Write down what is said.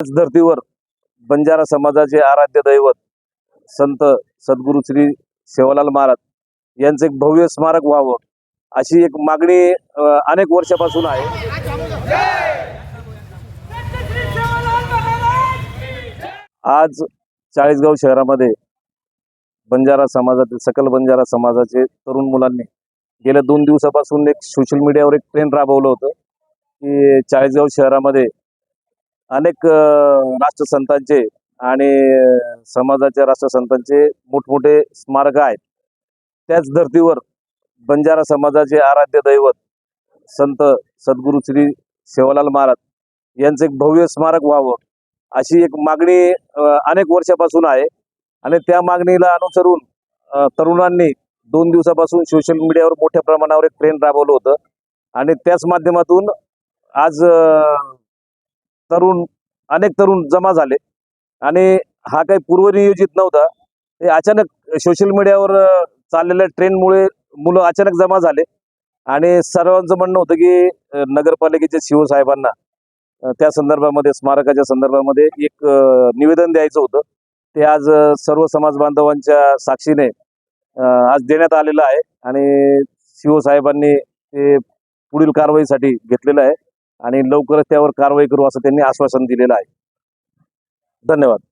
त्याच धर्तीवर बंजारा समाजाचे आराध्य दैवत संत सद्गुरू श्री सेवालाल महाराज यांचं एक भव्य स्मारक व्हावं अशी एक मागणी अनेक वर्षापासून आहे. आज चाळीसगाव शहरामध्ये बंजारा समाजातील सकल बंजारा समाजाचे तरुण मुलांनी गेल्या दोन दिवसापासून एक सोशल मीडियावर एक ट्रेंड राबवलं होतं की चाळीसगाव शहरामध्ये अनेक राष्ट्रसंतांचे आणि समाजाच्या राष्ट्रसंतांचे मोठमोठे स्मारक आहेत. त्याच धर्तीवर बंजारा समाजाचे आराध्य दैवत संत सद्गुरू श्री सेवालाल महाराज यांचं एक भव्य स्मारक व्हावं अशी एक मागणी अनेक वर्षापासून आहे. आणि त्या मागणीला अनुसरून तरुणांनी दोन दिवसापासून सोशल मीडियावर मोठ्या प्रमाणावर एक ट्रेंड राबवलं होतं. आणि त्याच माध्यमातून आज तरुण अनेक तरुण जमा झाले. आणि हा काही पूर्वनियोजित नव्हता. हे अचानक सोशल मीडियावर चाललेल्या ट्रेंडमुळे मुलं अचानक जमा झाले. आणि सर्वांचं म्हणणं होतं की नगरपालिकेच्या शिव साहेबांना त्या संदर्भामध्ये स्मारकाच्या संदर्भामध्ये एक निवेदन द्यायचं होतं. ते आज सर्व समाज बांधवांच्या साक्षीने आज देण्यात आलेलं आहे. आणि शिव साहेबांनी ते पुढील कारवाईसाठी घेतलेलं आहे. आणि लवकरच त्यावर कारवाई करू असं त्यांनी आश्वासन दिलेलं आहे. धन्यवाद.